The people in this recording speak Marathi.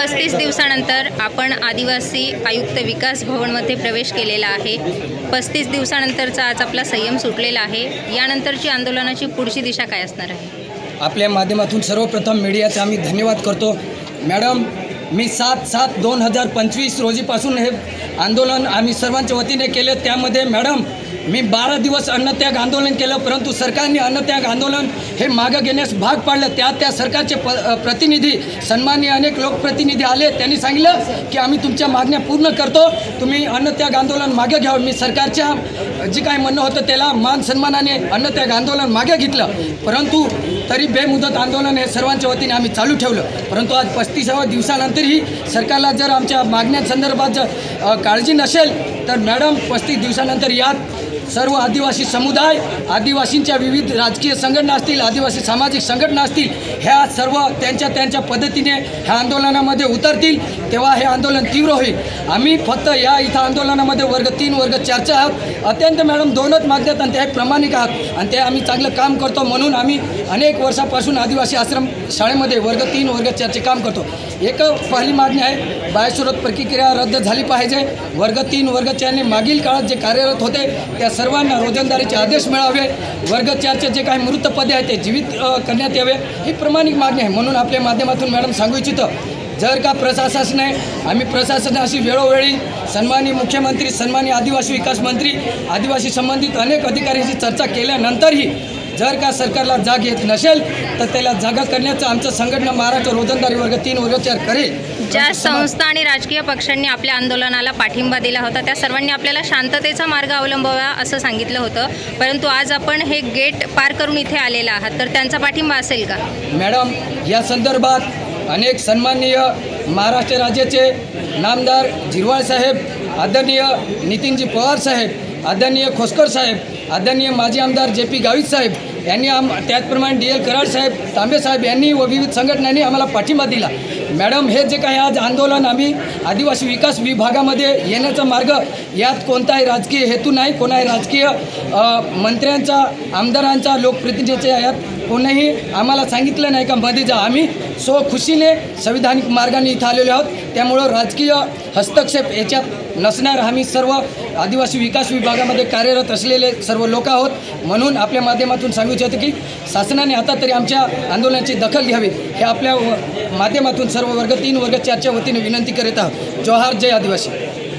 पस्तीस दिवसानंतर आपण आदिवासी आयुक्त विकास भवनमध्ये प्रवेश केलेला आहे. पस्तीस दिवसानंतरचा आज आपला संयम सुटलेला आहे. यानंतरची आंदोलनाची पुढची दिशा काय असणार आहे? आपल्या माध्यमातून सर्वप्रथम मीडियाचा आम्ही धन्यवाद करतो. मॅडम मी सात सात दोन हजार पंचवीस रोजीपासून हे आंदोलन आम्ही सर्वांच्या वतीने केले. त्यामध्ये मॅडम मी बारा दिवस अन्नत्याग आंदोलन केलं परंतु सरकारने अन्नत्याग आंदोलन हे मागं घेण्यास भाग पाडलं. त्या त्या सरकारचे प प्रतिनिधी सन्माननीय अनेक लोकप्रतिनिधी आले. त्यांनी सांगितलं की आम्ही तुमच्या मागण्या पूर्ण करतो. तुम्ही अन्नत्याग आंदोलन मागे घ्यावं मी सरकारच्या जे काय म्हणणं होतं त्याला मान सन्मानाने अन्नत्याग आंदोलन मागे घेतलं. परंतु तरी बेमुदत आंदोलन हे सर्वांच्या वतीने आम्ही चालू ठेवलं. परंतु आज पस्तीसाव्या दिवसानंतरही सरकारला जर आमच्या मागण्यांसंदर्भात जर काळजी नसेल तर मॅडम पस्तीस दिवसानंतर यात सर्व आदिवासी समुदाय आदिवासींच्या विविध राजकीय संघटना असतील आदिवासी सामाजिक संघटना असतील ह्या सर्व त्यांच्या त्यांच्या पद्धतीने ह्या आंदोलनामध्ये उतरतील तेव्हा हे आंदोलन तीव्र होईल. आम्ही फक्त या इथं आंदोलनामध्ये वर्ग तीन वर्ग चारचे आहोत. अत्यंत मॅडम दोनच मागण्यात आणि ते प्रामाणिक आहात. आणि ते आम्ही चांगलं काम करतो म्हणून आम्ही अनेक वर्षापासून आदिवासी आश्रम शाळेमध्ये वर्ग तीन वर्ग चारचे काम करतो. एक पहिली मागणी आहे बायसुरत प्रतिक्रिया रद्द झाली पाहिजे. वर्ग तीन वर्ग चारने मागील काळात जे कार्यरत होते त्या सर्वांना रोजंदारीचे आदेश मिळावे वर्ग चारचे जे काही मृत पदे आहेत ते जीवित करण्यात यावे ही प्रामाणिक मागणी आहे म्हणून आपल्या माध्यमातून मॅडम सांगू इच्छितो. जर का प्रशासनाने आम्ही प्रशासनाशी वेळोवेळी सन्मानी मुख्यमंत्री सन्मानी आदिवासी विकास मंत्री आदिवासी संबंधित अनेक अधिकाऱ्यांशी चर्चा केल्यानंतरही जर का सरकारला जाग येत नसेल तर त्याला जागा करण्याचं आमचं संघटना महाराष्ट्र रोजंदारी वर्ग तीन वर्ग चार करेल. ज्या संस्था आणि राजकीय पक्षांनी आपल्या आंदोलनाला पाठिंबा दिला होता त्या सर्वांनी आपल्याला शांततेचा मार्ग अवलंबावा असं सांगितलं होतं. परंतु आज आपण हे गेट पार करून इथे आलेला आहात तर त्यांचा पाठिंबा असेल का? मॅडम या संदर्भात अनेक सन्माननीय महाराष्ट्र राज्याचे नामदार झिरवाळ साहेब आदरणीय नितीनजी पवार साहेब आदरणीय खोसकर साहेब आदरणीय माजी आमदार जे पी गावित साहेब यांनी आम त्याचप्रमाणे डी एल कराड साहेब तांबे साहेब यांनी व विविध संघटनांनी आम्हाला पाठिंबा दिला. मॅडम हे जे काही आज आंदोलन आम्ही आदिवासी विकास विभागामध्ये येण्याचा मार्ग यात कोणताही राजकीय हेतू नाही कोणाही राजकीय मंत्र्यांचा आमदारांचा लोकप्रतिनिधीच्या यात कोणीही आम्हाला सांगितलं नाही का मध्ये जा आम्ही सो खुशीने संविधानिक मार्गाने इथं आलेलो आहोत. त्यामुळं राजकीय हस्तक्षेप याच्यात नसणार. आम्ही सर्व आदिवासी विकास विभागामध्ये कार्यरत असलेले सर्व लोक आहोत. म्हणून आपल्या माध्यमातून सांगू इच्छितो की शासनाने आता तरी आमच्या आंदोलनाची दखल घ्यावी हे आपल्या व- माध्यमातून सर्व वर्ग तीन वर्ग चारच्या वतीने विनंती करीत आहोत. जोहार. जय आदिवासी.